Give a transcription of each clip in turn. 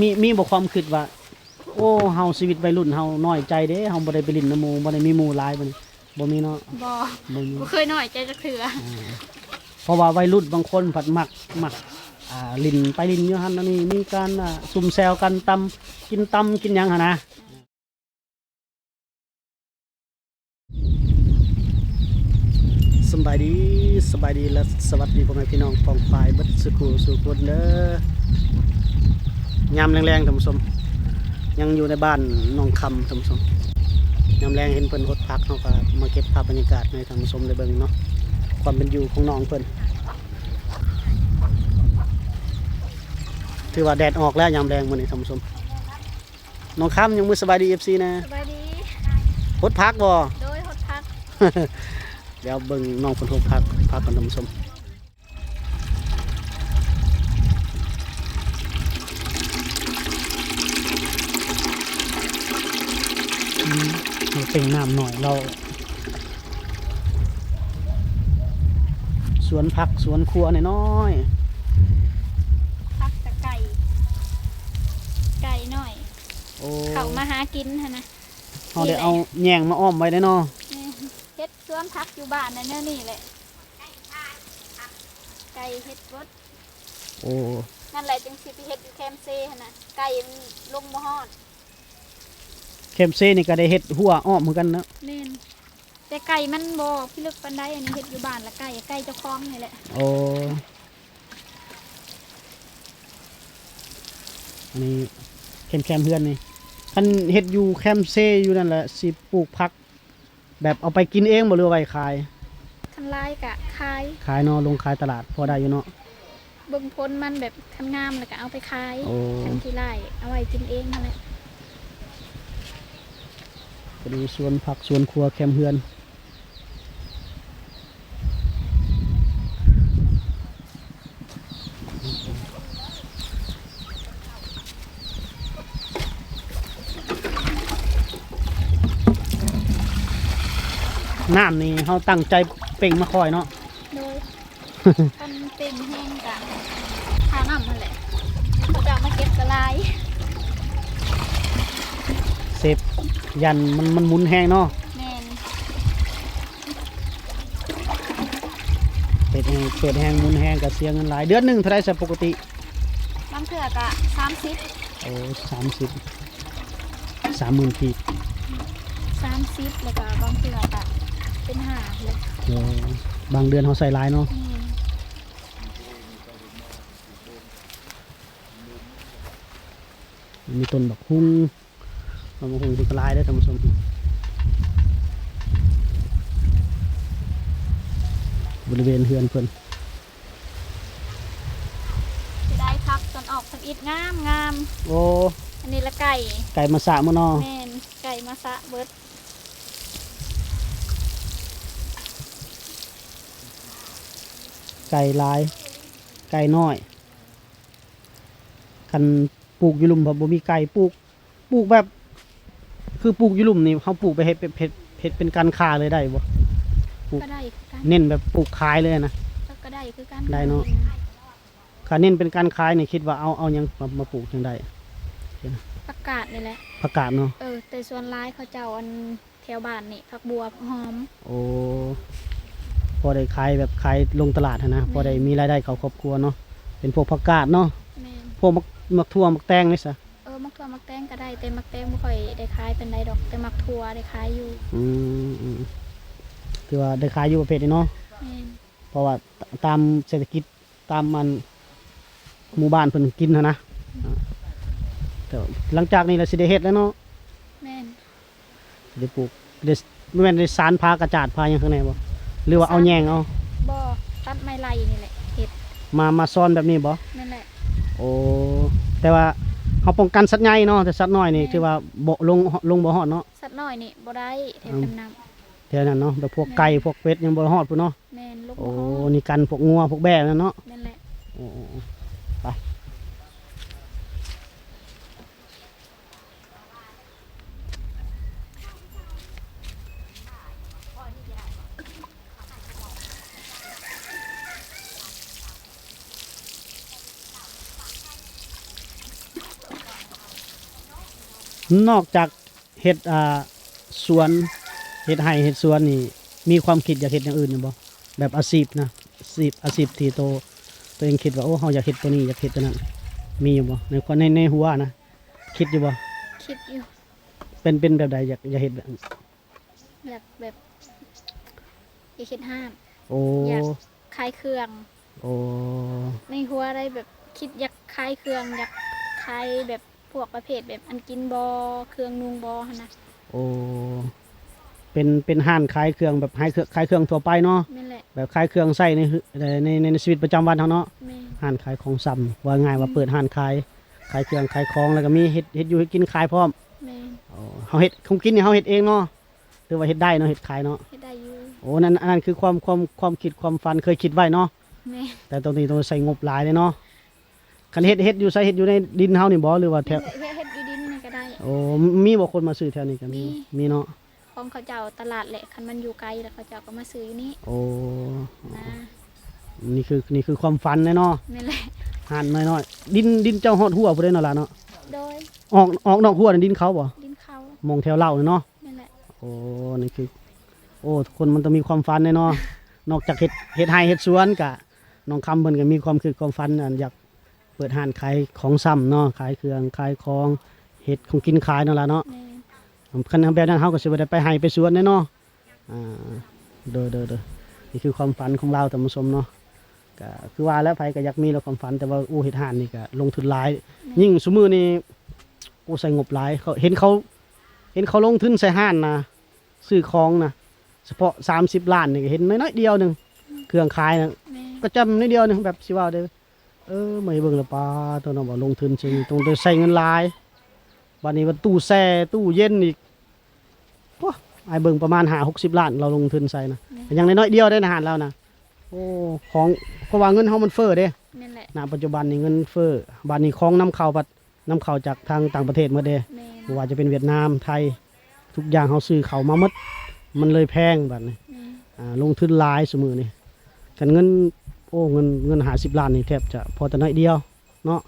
มีมีบ่ความคิดว่า โอ้เฮาชีวิตวัยรุ่นเฮาน้อยใจเด้เฮาบ่ได้ไปลินน้ำหมู่บ่ได้มีหมู่หลายบ่นี่บ่มีเนาะบ่บ่มี บ่เคยน้อยใจจักเทื่อเพราะว่าวัยรุ่นบางคนผัดมักมักอ่าลินไปลินอยู่หั่นอันนี่มีการอ่าซุ่มแซวกันตำกินตำกินหยังหั่นนะสำบายดีสบายดีและสวัสดีพ่อแม่พี่น้องปองปายเบัดสุขุสุขคนเด้อ ยามแรงๆท่านผู้ชมยังอยู่ในบ้านหนองคำท่านผู้ชมยามแรงเห็นเพิ่นหดพักเฮาก็มาเก็บภาพบรรยากาศในท่านผู้ชมได้เบิ่งเนาะความเป็นอยู่ของน้องเพิ่นถือว่าแดดออกแล้วยามแรงมื้อนี้ท่านผู้ชมน้องคำยังมือสบายดี FC นะสบายดีหดพักบ่โดยหดพัก เดี๋ยวเบิ่งน้องเพิ่นหดพักพักกันท่านผู้ชมอืม เราเป่งน้ำหน่อยเรา สวนผักสวนครัวน้อยพักกับไก่ ไก่หน่อย ๆโอ้เขามาหากินหั่นนะเขาได้เอาแยงมาอ้อมไว้ได้เนาะแม่เฮ็ดสวนพักอยู่บ้านนั่นแน่นี่แหละ ไก่เฮ็ดรถโอ้นั่นแหละจึงสิไปเฮ็ดอยู่แคมป์เซ่หั่นน่ะไก่มันลงบ่ฮอด เข้มเซ่นี่ก็ได้เฮ็ดหัวอ้อมเหมือนกันเนาะแม่นแต่ไก่มันบ่พิลึกปานใดอันนี้เฮ็ดอยู่บ้านละไก่ไก่เจ้าของนี่แหละโอ้อันนี้แคมแคมเพื่อนนี่คันเฮ็ดอยู่แคมเซ่อยู่นั่นแหละสิปลูกผัก แบบเอาไปกินเองบ่หรือว่าไว้ขายคันลายกะขายขายเนาะลงขายตลาดพอได้อยู่เนาะเบิ่งพ้นมันแบบคันงามแล้วก็เอาไปขายโอ้ คันที่ไร่เอาไว้กินเองนั่นแหละ ก็ดูสวนผักสวนครัวแคมเฮือน น้ำนี่เขาตั้งใจเป่งมาคอยเนาะ โดยมันเป็นแห้งกะทาน้ำนั่นแหละเขาจะเอามาเก็บกระลายเซฟ ยันมันมันหมุนแห้งเนาะแม่นเป็ดแห้งเป็ดแห้งหมุนแห้งกับเสียเงินหลาย เดือนหนึ่งเท่าไรสัปกติบางเถื่อกะสามสิบโอ้สามสิบสามหมื่นกีบสามสิบแล้วก็บางเถื่อกะเป็นห้าเลยโอ้บางเดือนเขาใส่หลายเนาะแม่นมีต้นบักฮุ้ง ต้นบักฮุ้งเป็นกระลายได้อท่านผู้ชมบริเวณเฮือนเพิ่นจะได้พักจนออกสักอิดงามงามโอ้อันนี้ละไก่ไก่มาสระมาเนาะแม่นไก่มาสะเบิดไก่หลาย ไก่น้อยคันปลูกอยูหลุมแบบบ่มีไก่ปลูกปลูกแบบ คือปลูกอยูหลุมนี่เขาปลูกไปเฮ็ดเป็นเฮ็ดเฮ็ดเป็นการค้าเลยได้บ่ก็ได้คือกันเน้นแบบปลูกขายเลยนะ ก็ได้คือกันได้เนาะถ้าเน้นเป็นการขายนี่คิดว่าเอาเอาหยังมามาปลูกจังได้ประกาศนี่แหละ ผักกาดเนาะเออ แต่ส่วนร้ายเขาเจ้าอันแถวบ้านนี่ผักบัวหอม โอ้พอได้ขายแบบขายลงตลาดหั้นนะพอได้มีรายได้เขาครอบครัวเนาะเป็นพวกผักกาดเนาะแม่นพวกมักมักทั่วมักแตงนี่ซะเออ มักทั่วมักแตงก็ได้แต่มักแตงไม่ค่อยได้ขายเป็นไรดอก แต่มักทั่วได้ขายอยู่อืมอืมคือว่าได้ขายอยู่ประเภทนี้เนาะแม่นเพราะว่าตตามเศรษฐกิจตามมันหมู่บ้านเพิ่นกินหั้นนะอ่าแต่หลังจากนี้เราสิได้เฮ็ดแล้วเนาะแม่นสิได้ปลูกได้ไม่แม่นได้สารพากระจาดพาหยังข้างในบ่หรือว่าเอาแยงเอาบ่ตัดไม้ไล่นี่แหละเห็ดมามาซ่อนแบบนี้บ่นั่นแหละ โอ้แต่ว่า เขาป้องกันสัตว์ใหญ่เนาะแต่สัตว์น้อยนี่คือว่าบ่ลงลงบ่ฮอดเนาะ สัตว์น้อยนี่บ่ได้เห็ดอืม ดำน้แถวนั้นเนาะแบบพวกไก่พวกเป็ดยังบ่ฮอดพุ่นเนาะำแม่นลูกโอ้บ่ฮอดนี่กันพวกงัวพวกแบะนั่นเนาะ นั่นแหละ โอ้โอ้โอ้ไป นอกจากเฮ็ดอ่าสวนเฮ็ดไร่เฮ็ดสวนนี่มีความคิดอยากเฮ็ดอย่างอื่นอยู่บ่แบบอาชีพนะอาชีพอาชีพที่โตตัวเองคิดว่าโอ้เฮาอยากเฮ็ดตัวนี้อยากเฮ็ดตัวนั้นมีอยู่บ่ในความในในหัวนะคิดอยู่บ่คิดอยู่เป็นเป็นแบบใดอยากอยากเฮ็ดแบบอยากแบบอยากเฮ็ดห้านโอ้อยากขายเครื่องโอ้ในหัวอะไรแบบคิดอยากขายเครื่องอยากขายแบบ พวกประเภทแบบอันกินบอเครื่องนุงบอหั่นนะโอ้เป็นเป็นห้านขายเครื่องแบบขายเครื่องขายเครื่องทั่วไปเนาะนั่นแหละแบบขายเครื่องใช้ในในในในชีวิตประจำวันเฮาเนาะแม่ห้านขายของซ้ำว่าง่ายว่าเปิดห้านขายขายเครื่องขายของแล้วก็มีเฮ็ดเฮ็ดอยู่เฮ็ดกินขายพร้อมแม่อ๋อเฮาเฮ็ดของกินนี่เฮาเฮ็ดเองเนาะหรือว่าเฮ็ดได้เนาะเฮ็ดขายเนาะเฮ็ดได้อยู่โอ้นั่นอันนั้นคือความความความคิดความฝันเคยคิดไว้เนาะแม่แต่ตรงนี้ต้องใส่งบหลายเลยเนาะ คันเฮ็ดเฮ็ดอยู่ใส่เฮ็ดอยู่ในดินเฮานี่บ่หรือว่าแถวเฮ็ดเฮ็ดอยู่ดินนี่ก็ได้ โอ้มีบ่คนมาซื้อแถวนี้ก็มีมี มีเนาะของเขาเจ้าตลาดแหละคันมันอยู่ไกลแล้วเขาเจ้าก็มาซื้ออยู่นี่โอ้นะนี่คือนี่คือความฝันเลยเนาะนั่นแหละห่านน้อยๆดินดินเจ้าฮอดหัวพุ่นเด้เนาะล่ะเนาะโดยออกออกนอกหัวนี่ดินเขาบ่ดินเขามองแถวเล่าเนาะนั่นแหละโอ้นี่คือ โอ้ทุกคนมันต้องมีความฝันแน่เนาะนอกจากเฮ็ดเฮ็ดไร่เฮ็ดสวนกะน้องคำเพิ่นก็มีความคือความฝันอันอยาก เปิดห้านขายของซ้ำเนาะขายเครื่องขายของเฮ็ดของกินขายนั่นล่ะเนาะแม่คันแบบนั้นเฮาก็สิบ่ได้ไปไร่ไปสวนแน่เนาะอ่าเด้อเด้อเด้อนี่คือความฝันของเราท่านผู้ชมเนาะก็คือว่าแล้วไผก็อยากมีแล้วความฝันแต่ว่าอู้เฮ็ดห้านนี่ก็ลงทุนหลาย ยิ่งซุมื้อนี้โอ้ใส่งบหลายเขาเห็นเขา เห็นเขาลงทุนใส่ห้านนะซื้อของนะเฉพาะ30ล้านนี่ก็เห็นน้อยๆเดียวหนึงเครื่องขายนะแม่ก็จำนิดเดียวหนึงแบบสิว่าเด้อ เออไม่เบิ่งและปลาตัวน้องบ่ลงทุนซื้อตรงโดยใส่เงินหลายบัดนี้ว่าตู้แช่ตู้เย็นอีกโอ้ไอ้เบิ่งประมาณ5 60ล้านเราลงทุนใส่นะแต่ยังน้อยๆเดียวได้นะหารเรานะโอ้ของเพราะว่าเงินเฮามันเฟ้อเด้นั่นแหละณปัจจุบันนี่เงินเฟ้อบัดนี้ของนำเข้าบัดนำเข้าจากทางต่างประเทศหมดเด้แม่บ่ว่าจะเป็นเวียดนามไทย ทุกอย่างเขาซื้อเขามาหมดมันเลยแพงแบบนี้แม่อ่าลงทุนหลายสมือนี่กันเงิน โอ้เงินเงินหาสิบล้านนี่แทบจะพอแต่น้อยเดียวเนาะ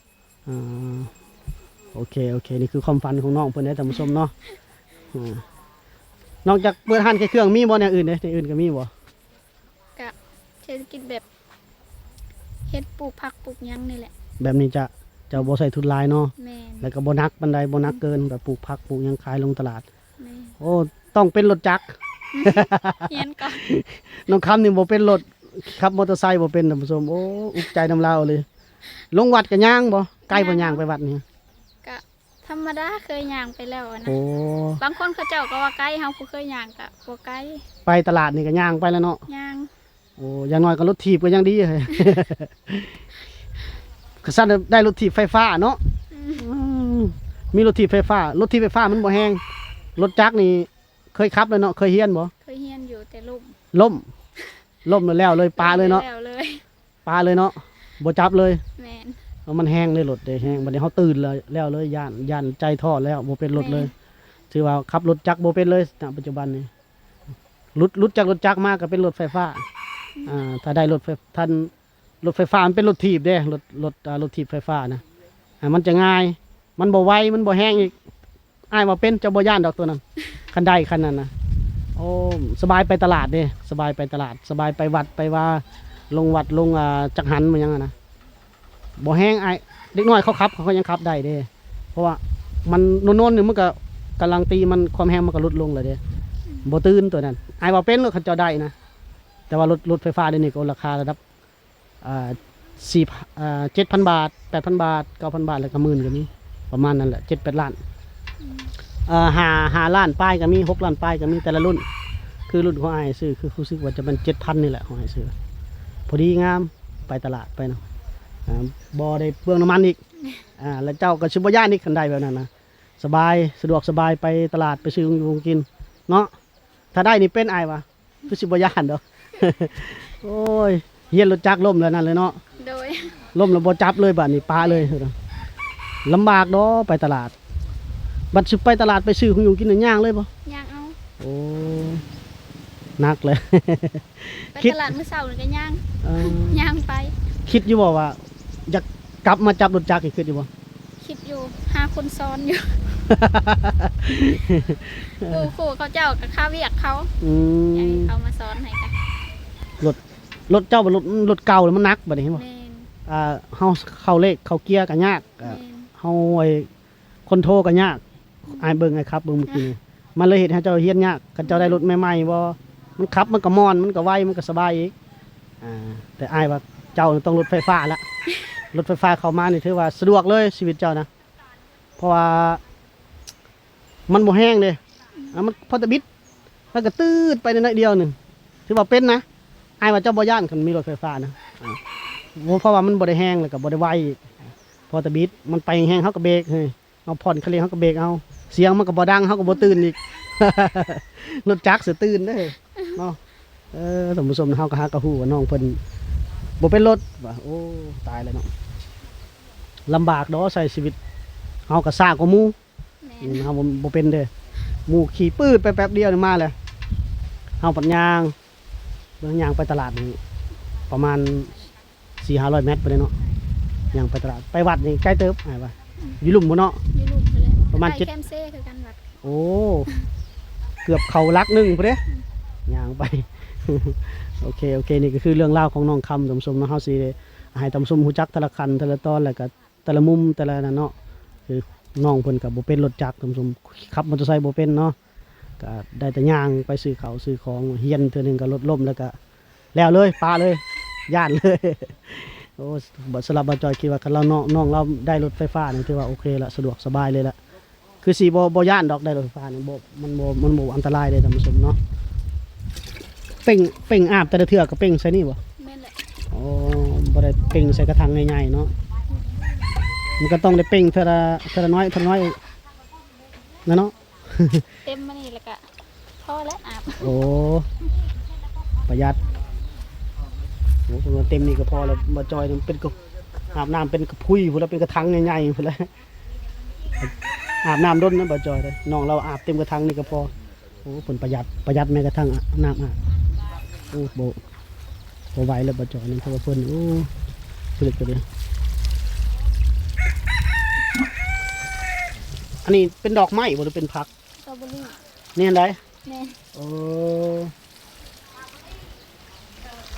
อ่าโอเคโอเคนี่คือความฝันของน้องเพื่อนได้ท่านผู้ชมเนาะอ่านอกจากเปิดห้านแค่เครื่องมีบ่อย่างอื่นเด้ในอื่นก็มีบ่กะเศรษฐกิจแบบเฮ็ดปลูกผักปลูกหยังนี่แหละแบบนี้จะจะบ่ใส่ทุนหลายเนาะแม่นแล้วก็บ่หนักบันไดบ่หนักเกินแบบปลูกผักปลูกหยังขายลงตลาด แม่โอ้ต้องเป็นรถจักรเฮียนก่อนน้องคำนี่บ่เป็นรถ ขับมอเตอร์ไซค์บ่เป็นท่านผู้ชมโอ้อุกใจน้ำลาวเลย ลงวัดก็ย่างบ่ใกล้บ่ย่างไปวัดนี่กะธรรมดาเคยย่างไปแล้วอะนะโอ้บางคนเขาเจ้าก็ว่าไกลเฮาบ่เคยย่างกะบ่ไกลไปตลาดนี่ก็ย่างไปแล้วเนาะย่างโอ้อย่างน้อยก็รถถีบก็ยังดีเลยก็สั่นได้รถถีบไฟฟ้าเนาะอืมอืมมีรถถีบไฟฟ้ารถถีบไฟฟ้ามันบ่แห้งรถจักรนี่เคยขับเลยเนาะเคยเฮียนบ่เคยเฮียนอยู่แต่ลุ่มล่ม ล่มแล้วเลยปลาเลยเนาะแล้วเลยปลาเลยเนาะบ่จับเลยแม่นเอามันแห้งเลยรถเด้แห้งบัดนี้เขาตื่นเลยแล้วเลยย่านย่านใจทอดแล้วโบเป็นรถเลย ถือว่าขับรถจักรโบเป็นเลยณปัจจุบันนี้รุดรุดจากรถจักรมากก็เป็นรถไฟฟ้าอ่าถ้าได้รถไฟท่านรถไฟฟ้ามันเป็นรถถีบเด้รถรถอ่ารถถีบไฟฟ้านะอ่ามันจะง่าย มันบ่ไวมันบ่แห้งอีกอ้ายมาเป็นเจ้าบ่ย่านดอกตัวนั้นคันใดคันนั้นนะ โอ้สบายไปตลาดเด้สบายไปตลาด สบายไปวัดไปว่า ลงวัดลงจักหันมันยังนะบ่แห้งไอายเด็กน้อยเขาขับเขาก็ยังขับได้เด้เพราะว่ามันโน่นๆนี่มันก็กำลังตีมันความแห้งมันก็ลดลงเลยเด้บ่ตื่นตัวนั้นไอ้ายว่าเป็นรถเขาเจ้าได้นะแต่ว่ารถรถไฟฟ้าเดี๋ยวนี้ก็ราคาระดับอ่าสี่เจ็ดพันบาทแปดพันบาทเก้าพันบาทแล้วก็หมื่นก็มีประมาณนั้นแหละเจ็ดแปดล้าน หาหาล้านป้ายก็มีหกล้านป้ายก็มีแต่ละรุ่น คือรุ่นของไอ้ายซื้อคือรู้สึกว่าจะเป็นเจ็ดพันนี่แหละของไอ้ายซื้อพอดีงามไปตลาดไปเนาะอ่าบ่ได้เปลืองน้ำมันอีกอ่าแล้วเจ้าก็ชิบย่านอีกคันใดแบบนั้นนะสบายสะดวกสบายไปตลาดไปซื้อของกินเนาะถ้าได้นี่เป็นไอายวะคือชิบย่านดอกโอ้ยเฮียนรถจักรล่มแล้วนั่นเลยเนาะโดยล่มแล้วบ่จับเลยบัดนี้ปาเลยลำบากเนาะไปตลาด บัดสิไปตลาดไปซื้อของอยู่กินหนึ่งย่างเลยบ่ย่างเอาโอ้หนักเลย ไปคิด ตลาดมื้อเช้านี่ก็ย่างเออย่างไป คิดอยู่บ่ว่าอยากกลับมาจับรถจักรอีกคืออยู่บ่ คิดอยู่หาคนซ้อนอยู่ ครูครูเขาเจ้ากับข้าเวียกเขาอือยากมให้เขามาสอนให้กันรถเจ้าบ่รถรถเก่าแล้วมันหนักบัดนี้เห็นบ่แม่นอ่าเฮาเข้าเลขเข้าเกียร์ก็ยากแม่อ่านเฮาไอ้คนโทรก็ยาก อายเบิ่งไอ้ครับเบิ่งเมื่อกี้นี่มันเลยเฮ็ดให้เจ้าเฮียนยากคันเจ้าได้รถใหม่ๆบ่มันขับมันก็มอนมันก็ไวมันก็สบายอีกอ่าแต่อายว่าเจ้าต้องรถไฟฟ้าละรถไฟฟ้าเข้ามานี่ถือว่าสะดวกเลยชีวิตเจ้านะเพราะว่า มันบ่แห้งเด้อะมันพอแตะบิดแล้วก็ตืดไปในนิดเดียวหนึงถือว่าเป็นนะอายว่าเจ้าบ่ย่านคันมีรถไฟฟ้านะเพราะว่ามันบ่ได้แห้งแล้วก็บ่ได้ไวพอแตะบิดมันไปแห้งเฮาก็เบรกเฮ้ย เอาผ่อนคันเร่งเฮาก็เบรกเอา เสียงมันก็บ่ดังเฮาก็บ่ตื่นอีก รถจักรสิตื่นเด้อเนาะเออสมมุติสมเฮาก็หากระฮู้ว่าน้องเพิ่นบ่เป็นรถว่าโอ้ตายแล้วเนาะลำบากเนาะใช้ชีวิตเฮาก็ซ่ากว่าหมู่แม่อืนมเฮาบ่บ่เป็นเด้อหมู่ขี่ปืดไปแป๊บเดียวนี่มาเลยเฮาปัญญางเบิ่งยางไปตลาดนี่ประมาณ4-500เมตรไปเลยเนาะยางไปตลาดไปวัดนี่ใกล้เติบอ้ายว่า อยู่หลุมบ่เนาะ อยู่ลุ่มไปเลยประมาณใกเจ็ล้ดแคมเซ่คือกันแบบโอ้ เกือบเขาลักหนึ่งพุ่นเด้ย่างไป โอเค โอเค นี่ก็คือเรื่องราวของน้องคำตำสมเนาะเฮาสิได้ให้ตำสมฮู้จักแต่ละคันแต่ละตอนแล้วก็แต่ละมุมแต่ละนั่นเนาะ คือน้องเพิ่นก็บ่เป็นรถจักรตำสมขับมอเตอร์ไซค์บ่เป็นเนาะก็ได้แต่ย่างไปซื้อข้าวซื้อของเฮียนเทื่อหนึงก็รถล้มแล้วก็แล้วเลยปาเลย ย่านเลยโอ้บัดสำหรับบ่จอยคิดว่าคันเราน้องน้องเราได้รถไฟฟ้านี่ถือว่าโอเคละสะดวกสบายเลยละคือสีบอบย่านดอกได้รถไฟฟ้าเนี่ยบมันบมันบอันตรายเลยท่านผู้ชมเนาะเป่งเป่งอาบแต่ละเทือกก็เป่งใส่นี่บ่แม่นแหละอ๋อบ่ได้เป่งใส่กระถางใหญ่ๆเนาะมันก็ต้องได้เป่งเท่าละเท่าละน้อยเท่าละน้อยนะเนาะเต็มมานี่แล้วก็พอแล้วอาบโอ้ประหยัด โอ้ผมว่าเต็มนี่ก็พอแล้วมาจอยนี่มันเป็นกระอาบน้ำเป็นกระพุ้ยพุ่นแล้วเป็นกระถางใหญ่ๆพุ่นแล้วอาบน้ำด้นนะบ่จอยเลยน้องเราอาบเต็มกระถางนี่ก็พอโอ้ผลประหยัดประหยัดแม้กระทั่งน้ำอะโอ้โบโบไหวเลยบจอนี่เพราะว่าเพิ่นโอ้ผลิตตัวเดียวอันนี้เป็นดอกไม้บ่หรือเป็นผักสตรอเบอรี่นี่อันใดแม่นโอ้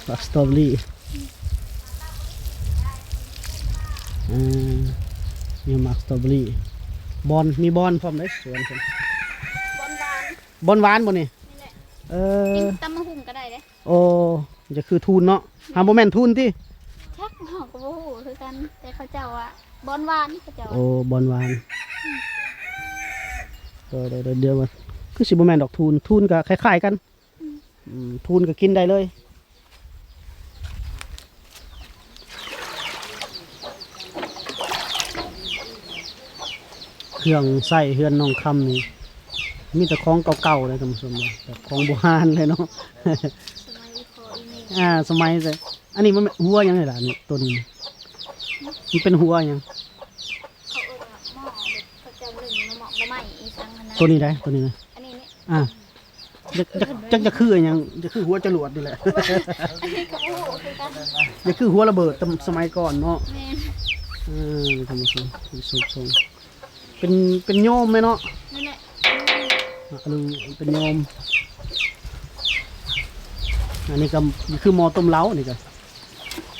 ผักสตรอเบอรี่อ่ามีหมักสตรอเบอรี่บอนมีบอนพร้อมเลยสวนเพิ่นบอนบานบอนหวานบ่นี่นี่แหละเอกิอนตำมะหุ่มก็ได้เด้โอ้จะคือทุนเนาะหาโมแมนทุนที่ชักหอกก็บ่ฮู้คือกัน แต่เขาเจ้าอะบอนหวานเขาเจ้าโอ้บอลวานเดี๋ยวเดี๋ยวเดี๋ยวเดี๋ยวก่อนคือสิโมแมนดอกทุนทุนก็คล้ายๆกันอืมทุนก็กินได้เลย เครื่องใส่เฮือนน้องคำนี่มีแต่ของเก่าๆเลยท่านผู้ชมแบบของโบราณเลยเนาะ สมัยพออีเมลอ่า สมัยแต่อันนี้มันหัวยังไงล่ะนี่ตัวนี้มันเป็นหัวยัง เขาเอิ้นว่าหม้อแบบเขาเจ้าหนึ่งมาหม้อมาใหม่อีสังหั้นนะตัวนี้ได้ตัวนี้นะอันนี้นี่อ่าจะจะจะจะคืออนหยังจะคือหัวจรวดนี่แหละ อันนี้ก็บ่ฮู้คือกันจะคือหัวระเบิดตำสมัยก่อนเนาะแม่นเออทำมาสูงสูงสูง เป็นเป็นโยมไหมเนาะนั่นแหละอะลุงเป็นโยม อันนี้ก็คือหมอต้มเล้านี่ก็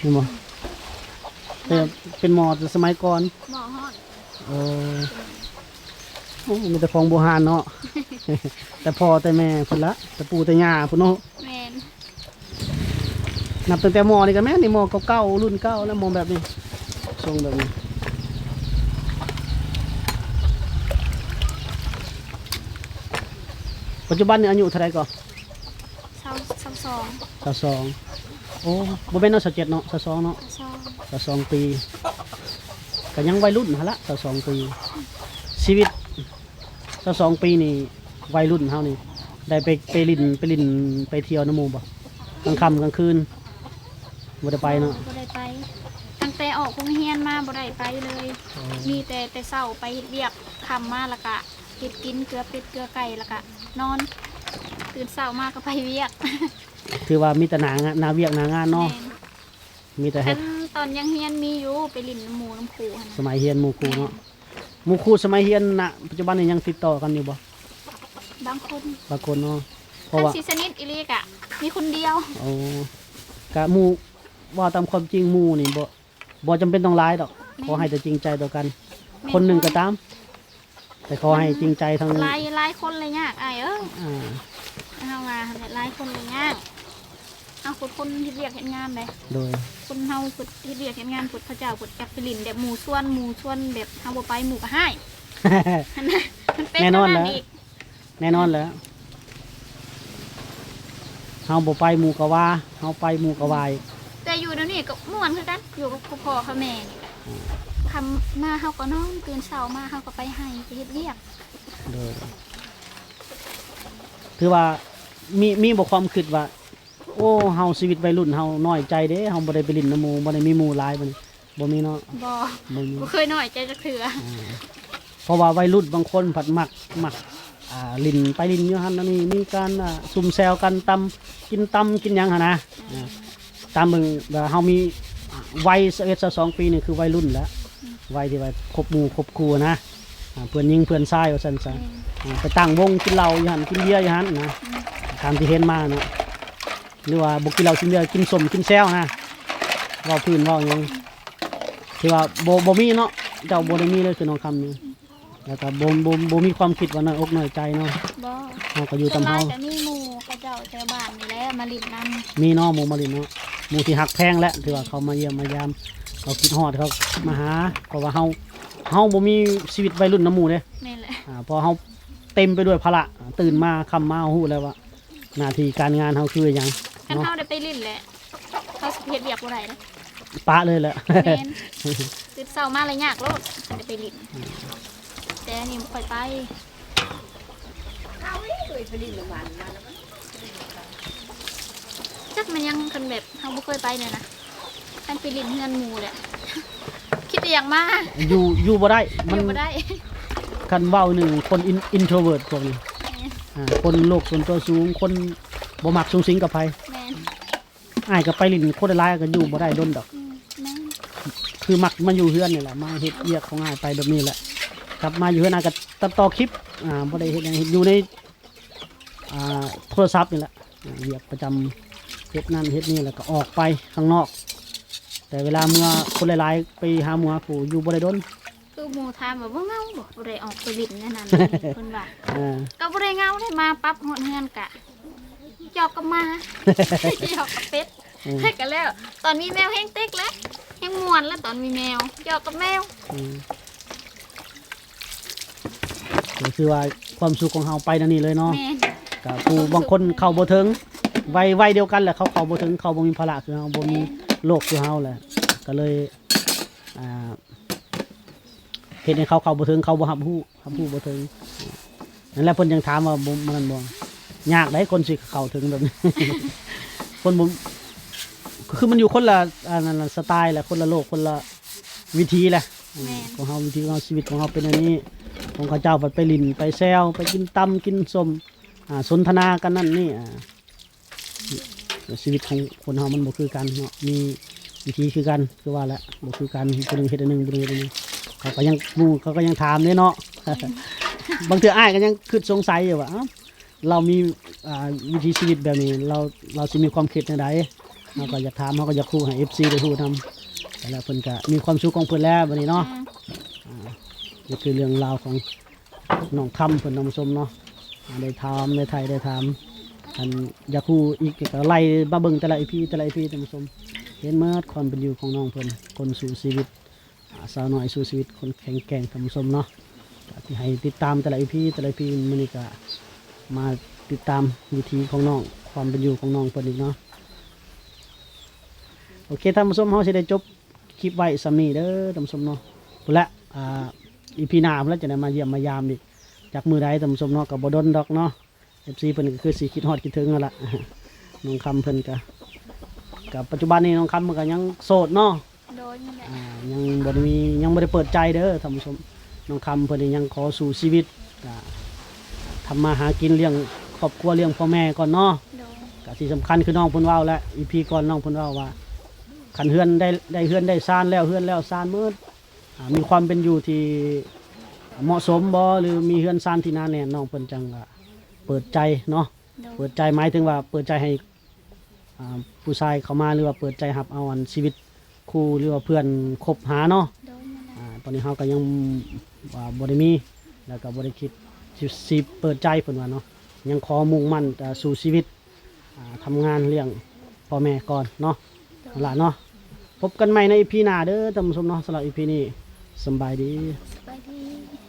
นี่หมอแต่เป็นหมอแต่สมัยก่อนหม้อฮ้อนโอ้โอ้มีแต่ของโบราณเนาะ แต่พ่อแต่แม่พุ่นละแต่ปู่แต่ย่าพุ่นเนาะแม่นนับตั้งแต่หมอนี่กันแม่นี่หมอเก่าๆรุ่นเก่าแล้วหมอแบบนี้ทรงแบบนี้ ปัจจุบันนี่อายุเท่าไหรก่อนเศร้าเศร้าสองสาสองโอ้บ่เป็นเนาะสาเจ็ดเนาะสาสองเนาะเศร้าสาสองปีก็ยังวัยรุ่นหนละสาสองปี ชีวิตสาสองปีนี่วัยรุ่นเฮานี่ ได้ไปไปลินไปลินไปเที่ยวน้ำหมูบ่กลางค่ำกลางคืนบ่ได้ไปเนาะ บ่ได้ไป ตั้งแต่ออกโรงเรียนมาบ่ได้ไปเลย มีแต่แต่เช้าไปเฮ็ดเวียกค่ำมาแล้วก็ เฮ็ดกินเกลือเป็ดเกลือไก่แล้วก็นอน ตื่นเช้ามาก็ไปเวียกถือว่ามีแต่หนางานหนาเวียกหนางานเนาะแม่นมีแต่อัให้นตอนยังเฮียนมีอยู่ไปลินน้ำหมูน้ำคูหั่นสมัยเฮียนหมู่ครูเนาะหมู่คู่สมัยเรียนน่ะปัจจุบันนี้ยังติดต่อกันอยู่บ่บางคนบางคนเนาะเพราะท่านว่า ซีสนิทอิลีกอะมีคนเดียวโอ้กะหมู่ว่าตามความจริงหมู่นี่บ่บ่จำเป็นต้องร้ายดอกขอให้แต่จริงใจต่อกัน คนหนึ่งก็ตาม แต่ขอให้จริงใจทั้งหลายหลายคนเลยยากอ้ายเอ้ยอ่าเอามาหลายคนเลยยากเอาคนคนที่เรียกเห็นงานเลยโดย คนเฮาฝึกที่เรียกเห็นงานฝึกพระเจ้าฝึกจักรลินแบบหมู่ส่วนหมู่ส่วนแบบเฮาบ่ไปหมู่ก็ให้มันน่ะมันเป็นแน่นอนขแล้วอีกแน่นอนแล้วเฮาบ่ไปหมู่ก็ว่าเฮาไปหมู่ก็วายแต่อยู่เดี๋ยวนี้ก็ม่วนคือกันอยู่กับพ่อกับแม่นี่ คำมาเฮาก็นอนตื่นเช้ามาเฮาก็ไปให้ไปเฮ็ดเวียกโดยถือว่ามีมีบ่ความคิดว่า โอ้เฮาชีวิตวัยรุ่นเฮาน้อยใจเด้เฮาบ่ได้ไปลินน้ำหมู่บ่ได้มีหมู่หลายบัดนี้บ่มีเนาะบ่บ่มี บ่เคยน้อยใจจักเทื่อเพราะว่าวัยรุ่นบางคนผัดมักมักอ่าลินไปลินอยู่หันนั่นนี่มีการอ่าซุ่มแซวกันตำกินตำกินหยังหนนะอ่าตามมึงว่าเฮามีวัย11 12ปีนี่คือวัยรุ่นแล้ว วัยที่ว่าคบหมู่คบครูนะอ่าเพื่อนยิงเพื่อนชายว่าซั่นซะอ่าไปตั้งวงกินเหล้าอยู่หันกินเบียร์อยู่หันนะตามที่เห็นมานะหรือว่าบ่กินเหล้ากินเบียร์กินสมกินแซวนะเว้าพื้นเว้าหยังที่ว่าบ่บ่มีเนาะเจ้าบ่ได้มีเลยคือน้องคำนี่แล้วก็บ่บ่บ่มีความคิดว่าน้อยอกน้อยใจเนาะบ่เฮาก็อยู่ส่วตานมหลาเฮายจะมีหมู่เขาเจ้าแถวบ้านนี่แหละมาลินนำมีเนาะหมู่มาลินเนาะหมู่ที่ฮักแพงและถือว่าเขามาเยี่ยมมายาม เขาคิดฮอดเขามาหาเพราะว่าเฮาเฮาบ่มีชีวิตวัยรุ่นน้ำหมู่เด้แม่นแหละอ่าเพอเฮาเต็มไปด้วยภาระตื่นมาค่ำมาฮู้แล้วว่าหน้าที่การงานเฮาคือหยังคันเนาะเฮาได้ไปลินแหละเขาสิเฮ็ดเวียกบ่ได้นะปะเลยแหละ แม่น ตื่นเช้ามาเลยยากโลดคันได้ไปลินแต่อันนี่บ่ค่อยไปจักมันยังคันแบบเฮาบ่เคยไปเนี่ยนะ คันไปลินเฮือนหมู่แหละคิดแต่อย่างมาอยู่อยู่บ่ได้อมันยู่บ่ได้ คันเว้าหนึ่งคนอินโทรเวิร์ตพวกนี้อ่าคนโลกส่วนตัวสูงคนบ่มักสูงสิงกับไผแม่นอ้ายก็ไปลินคนหลายก็อยู่บ่ได้ดนดอก อืมแม่นคือมักมาอยู่เฮือนนี่แหละมาเฮ็ดเวียกของอ้ายไปแบบนี้แหละกลับมาอยู่เฮือนอ้ายก็ตัดต่อคลิปอ่าบ่ได้เฮ็ดหยังเฮ็ดอยู่ในอ่าโทรศัพท์นี่แหละอ่าเวียกประจำเฮ็ดนั่นเฮ็ดนี่แล้วก็ออกไปข้างนอก แต่เวลาเมื่อคนหลายๆไปหาหมอผู้อยู่บ่ได้ดน คือหมู่ถามว่าบ่เงาบ่บ่ได้ออกไปลินแน่นั่นเพิ่นว่าอ่า ก็บ่ได้เงาได้มาปั๊บหดเฮือนกะหยอกกับหมาหยอกกับเป็ดอืมให้กันแล้ว ตอนมีแมวแห้งเต็กแล้วแห้งม่วนแล้วตอนมีแมวหยอกกับแมวอืมก็คือว่าความสุขของเฮาไปนั่นนี่เลยเนาะแม่นกับผู้บางคนเข้าบ่ถึงวัยวัยเดียวกันแหละเขาเข้าบ่ถึงเขาบ่มีภาระคือเฮาบ่มี โลกคือเฮาแหละก็เลยอ่าเฮ็ดให้เขาเข้าบ่ถึงเขาบ่รับรู้รับรู้บ่ถึงนั่นแหละเพิ่นยังถามว่าบ่มันบ่ยากได้คนสิเข้าถึงแบบนี้คนบ่คือมันอยู่คนละอันนั้นน่ะสไตล์แหละคนละโลกคนละวิธีแหละแม่นของเฮาวิธีของเฮาชีวิตของเฮาเป็นอันนี้ของเขาเจ้าไปไปลินไปแซวไปกินตำกินสมอ่าสนทนากันนั่นนี่อ่า ชีวิตของคนเฮามันบ่คือกันเนาะมีวิธีคือกันคือว่าแหละบ่คือกันคนหนึงเฮ็ดอันหนึงคนหนึงเฮ็ดอันหนึงเขาก็ยังหมู่เขาก็ยังถามเด้เนาะบางเทื่ออ้ายก็ยังคิดสงสัยอยู่ว่าเอ้าเรามีอ่าวิถีชีวิตแบบนี้ เราเราสิมีความคิดในใดเราก็อยากถามเขาก็อยากคู่ให้ FC ได้ฮู้นำแต่แล้วเพิ่นก็มีความสุขของเพิ่นแล้วบัดนี้เนาะนี่คือเรื่องราวของน้องคำเพิ่นนำชมเนาะอ่าได้ถามได้ไทยได้ถาม อันอยากคูอีกก็ไล่มาเบิ่งแต่ละอีพีแต่ละอีพีท่านผู้ชมเห็นเมื่อความเป็นอยู่ของน้องเพิ่นคนสู่ชีวิตสาวน้อยสู่ชีวิตคนแข็งแกร่งท่านผู้ชมเนาะที่ให้ติดตามแต่ละอีพีแต่ละอีพีมื้อนี้ก็มาติดตามวิธีของน้องความเป็นอยู่ของน้องเพิ่นอีกเนาะโอเคท่านผู้ชมเฮาสิได้จบคลิปไว้สำนีเด้อท่านผู้ชมเนาะพู้นละอ่าอีพีหน้าพุ่นละจะได้มาเยี่ยมมายามอีกจากมือใดตำสมเนาะกับบดนดอกเนาะ เอฟซีเพิ่นก็คือสีคิดฮอดคิดถึงนั่นละน้องคำเพิ่นก็กับปัจจุบันนี้น้องคำมันก็ยังโสดเนาะโดยนี่แหละอ่ายังบ่ได้มียังบ่ได้เปิดใจเด้อท่านผู้ชมน้องคำเพิ่นนี่ยังขอสู่ชีวิตก็ทำมาหากินเลี้ยงครอบครัวเลี้ยงพ่อแม่ก่อนเนาะ โดยก็ที่สำคัญคือน้องเพิ่นเว้าแล้วอีพีก่อนน้องเพิ่นเว้าว่าขันเฮือนได้ได้เฮือนได้ซ่านแล้วเฮือนแล้วซ่านมืดอ่ามีความเป็นอยู่ที่เหมาะสมบ่หรือมีเฮือนซ่านที่หน่าแน่นน้องเพิ่นจังก็ เปิดใจเนาะโดย เปิดใจหมายถึงว่าเปิดใจให้อ่าผู้ชายเข้ามาหรือว่าเปิดใจรับเอาอันชีวิตคู่หรือว่าเพื่อนคบหาเนาะ โดยนั่นแหละอ่าตอนนี้เฮาก็ยังว่าบ่ได้มีแล้วก็บ่ได้คิดสิสิเปิดใจเพิ่นว่าเนาะยังขอมุ่งมั่นแต่สู่ชีวิตอ่าทำงานเลี้ยงพ่อแม่ก่อนเนาะเอาล่ะเนาะพบกันใหม่ใน EP หน้าเด้อท่านผู้ชมเนาะสำหรับ EP นี้สำบายดี สบายดี